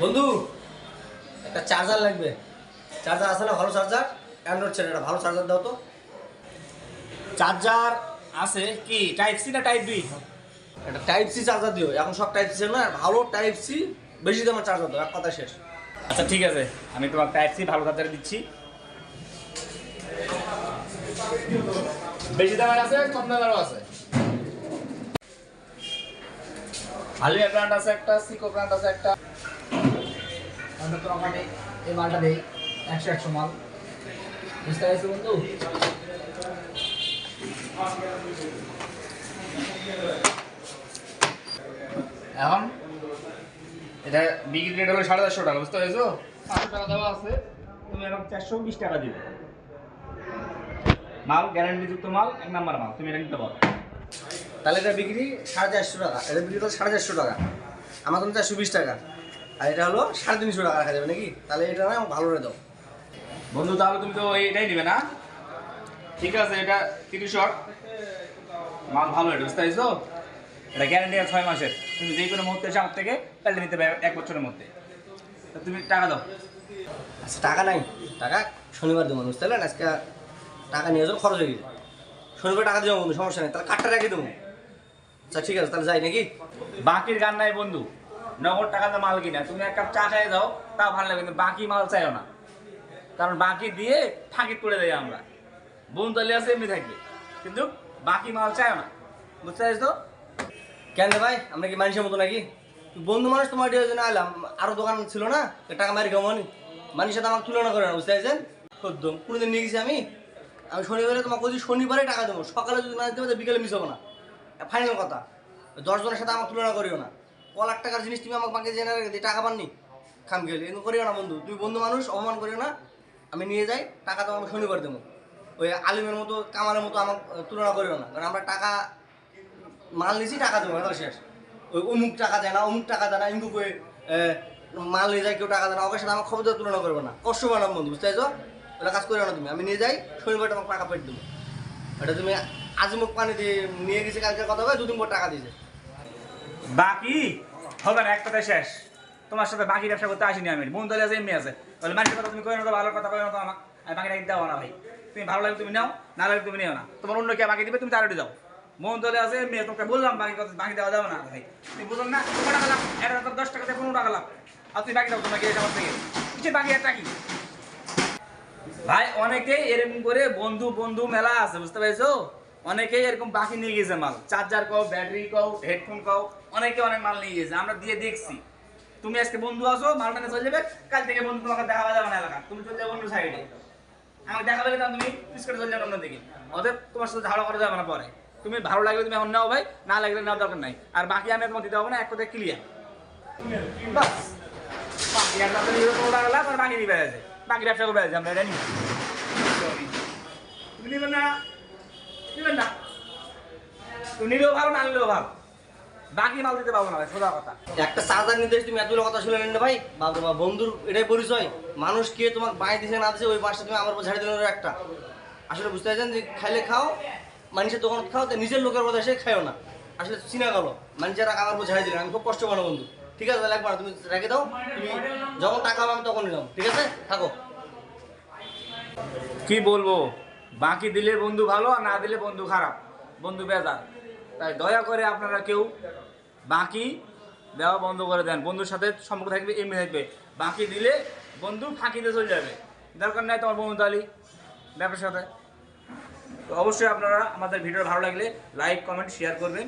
বন্ধু একটা চার্জার লাগবে। চার্জার আছে না? ভালো চার্জার অ্যান্ড্রয়েড ছেড়ে একটা ভালো চার্জার দাও তো। চার্জার আছে কি? টাইপ সি না টাইপ বি একটা টাইপ সি চার্জার দিও। এখন সব টাইপ সি না ভালো টাইপ সি বেশি দামের চার্জার দাও এক কথা শেষ। আচ্ছা ঠিক আছে। আমি তোমার টাইপ সি ভালো চার্জার দিচ্ছি। বেশি দামের আছে কম দামেরও আছে? হালিয়া ব্র্যান্ড আছে একটা সিকো ব্র্যান্ড আছে একটা। তো এই মালটা দেই একশো একশো মাল। বুঝতে পারছি বন্ধু? এখন এটা বিক্রি রেট হলো সাড়ে চারশো টাকা বুঝতে পেরেছ? টাকা দেওয়া আছে তুমি এখন চারশো বিশ টাকা দিবে। মাল গ্যারান্টি যুক্ত মাল এক নাম্বার মাল তুমি এটা নিতে পারো। তাহলে এটা বিক্রি সাড়ে চারশো টাকা এটা বিক্রি হলো সাড়ে চারশো টাকা। আমার তো চারশো বিশ টাকা। আর এটা হলো সাড়ে তিনশো টাকা রাখা যাবে নাকি? তাহলে এটা না ভালো রে দাও বন্ধু তাহলে তুমি তো এটাই নিবে না? ঠিক আছে এটা তিরিশ মাল ভালো এটা বুঝতে পারছ? এটা গ্যারান্টি আছে ছয় মাসের। তুমি যে কোনো মুহূর্তে এসে আমার থেকে পাল্টে নিতে পারবে এক বছরের মধ্যে। তুমি টাকা দাও। আচ্ছা টাকা নাই। টাকা শনিবার দেবো বুঝতে পারলেন আজকে টাকা নিয়ে যাও খরচ হয়ে গেছে। শনিবার টাকা দেবো বন্ধু সমস্যা নেই। তাহলে কাঠটা রেখে দেবো। আচ্ছা ঠিক আছে তাহলে যাই নাকি? বাকির গান নাই বন্ধু। নগদ টাকাতে মাল কিনা। তুমি এক কাপ চা খাই দাও তা ভালো লাগে কিন্তু বাকি মাল চাইও না। কারণ বাকি দিয়ে ফাঁকি করে দেয় আমরা। বোন তাহলে আছে এমনি থাকবে কিন্তু বাকি মাল চাইও না। বুঝতে পারছ কেন রে ভাই? আমরা কি মানুষের মতো নাকি? বন্ধু মানুষ তোমার দিয়ে জন্য আলাম আরও দোকান ছিল না টাকা মারি কেমন মানুষের সাথে আমার তুলনা করে না বুঝতে পারছেন? একদম। কোনোদিন নিয়ে গেছি আমি। আমি শনিবারে তোমাকে বলছি শনিবারে টাকা দেবো। সকালে যদি না পারো, বিকেলে মিস হব না। ফাইনাল কথা। দশজনের সাথে আমার তুলনা করিও না। ক লাখ টাকার জিনিস তুমি আমাকে বাকি জেনে রেখে টাকা পাননি। খাম গেলে এগুলো করিও না বন্ধু। তুমি বন্ধু মানুষ, অপমান করিও না। আমি নিয়ে যাই, টাকা তো আমি শনিবার দেবো। ওই আলিমের মতো, কামালের মতো আমার তুলনা করিও না। কারণ আমরা টাকা, মাল নিয়েছি টাকা দেবো এটা শেষ। ওই অমুক টাকা দেয় না, অমুক টাকা দেয় না ইন্দু কই মাল নিয়ে যায়, কেউ টাকা দেয় না, ওকে সাথে আমার খবর তুলনা করবে না। কষ্ট বানাম বন্ধু, বুঝতে পারছ? ওটা কাজ করে না তুমি। আমি নিয়ে যাই, শনিবার তোমাকে টাকা পেট দেবো। এটা তুমি আজ মুখ পানি দিয়ে নিয়ে গেছি কালকে কথা হবে দুদিন পর টাকা দিয়েছে। বাকি? হবে না, এক কথায় শেষ। তোমার সাথে বাকি ব্যবসা করতে আসিনি আমি। বোন তাহলে আছে এমনি আছে। তাহলে মানুষের কথা তুমি কই না ভালো কথা কই না তো আমাকে। আমি বাকি টাকা দেওয়া না ভাই। তুমি ভালো লাগে তুমি নাও, না লাগে তুমি নিও না। তোমার অন্য কে বাকি দিবে, তুমি তাড়াতাড়ি দাও। মন তাহলে আছে এমনি তোমাকে বললাম বাকি কথা, বাকি দেওয়া যাবে না ভাই। তুমি বুঝলাম না, তোমার টাকা লাভ এটা তো দশ টাকা পনেরো টাকা লাভ। আর তুমি বাকি দাও তোমাকে এটা থেকে। কিছু বাকি একটা কি? ভাই, অনেকেই এরকম করে বন্ধু বন্ধু মেলা আছে, বুঝতে পেরেছ? অনেকেই এরকম বাকি নিয়ে গেছে মাল। চার্জার কও, ব্যাটারি কও, হেডফোন কও, অনেকে অনেক মাল নিয়ে গেছে, আমরা দিয়ে দেখছি। তুমি আজকে বন্ধু আসো মালটা নিয়ে চলে যাবে, কাল থেকে বন্ধু তোমাকে দেখা যাবে না এলাকা। তুমি চলে যাবে অন্য সাইডে আমাকে দেখা পেলে তুমি পিছনে চলে যাবে অন্য দিকে। অতএব তোমার সাথে ঝাড়া করা যাবে না পরে। তুমি ভালো লাগলে তুমি এখন নাও ভাই, না লাগলে নেওয়ার দরকার নাই। আর বাকি আমি তোমাকে দিতে হবে না, এক কথায় ক্লিয়ার বাকি ব্যবসা আছে আমরা না। নিবেন না। তুমি নিলেও ভালো না নিলেও ভালো। বাকি মাল দিতে পারব না ভাই সোজা কথা। একটা চার্জার নিতে তুমি এতগুলো কথা শুনে নেন ভাই বাবা বাবা বন্ধুর এটাই পরিচয়। মানুষ কে তোমার বাঁই দিছে না দিছে ওই পাশে তুমি আমার উপর ঝাড়ি দিলে একটা। আসলে বুঝতে পারছেন যে খাইলে খাও মানুষের দোকান খাও তো নিজের লোকের কথা সে খাইও না। আসলে চিনা গেল মানুষের আমার উপর ঝাড়ি দিলে আমি খুব কষ্ট পাবো বন্ধু। ঠিক আছে তাহলে একবার তুমি রেখে দাও তুমি যখন টাকা পাবে আমি তখন নিলাম। ঠিক আছে? থাকো। কি বলব? বাকি দিলে বন্ধু ভালো, আর না দিলে বন্ধু খারাপ। বন্ধু বেজার। তাই দয়া করে আপনারা কেউ বাকি দেওয়া বন্ধ করে দেন। বন্ধুর সাথে সম্পর্ক থাকবে এমনি থাকবে। বাকি দিলে বন্ধু ফাঁকিতে চলে যাবে। দরকার নাই তোমার বন্ধু তালি ব্যাপার সাথে। তো অবশ্যই আপনারা আমাদের ভিডিও ভালো লাগলে লাইক কমেন্ট শেয়ার করবেন।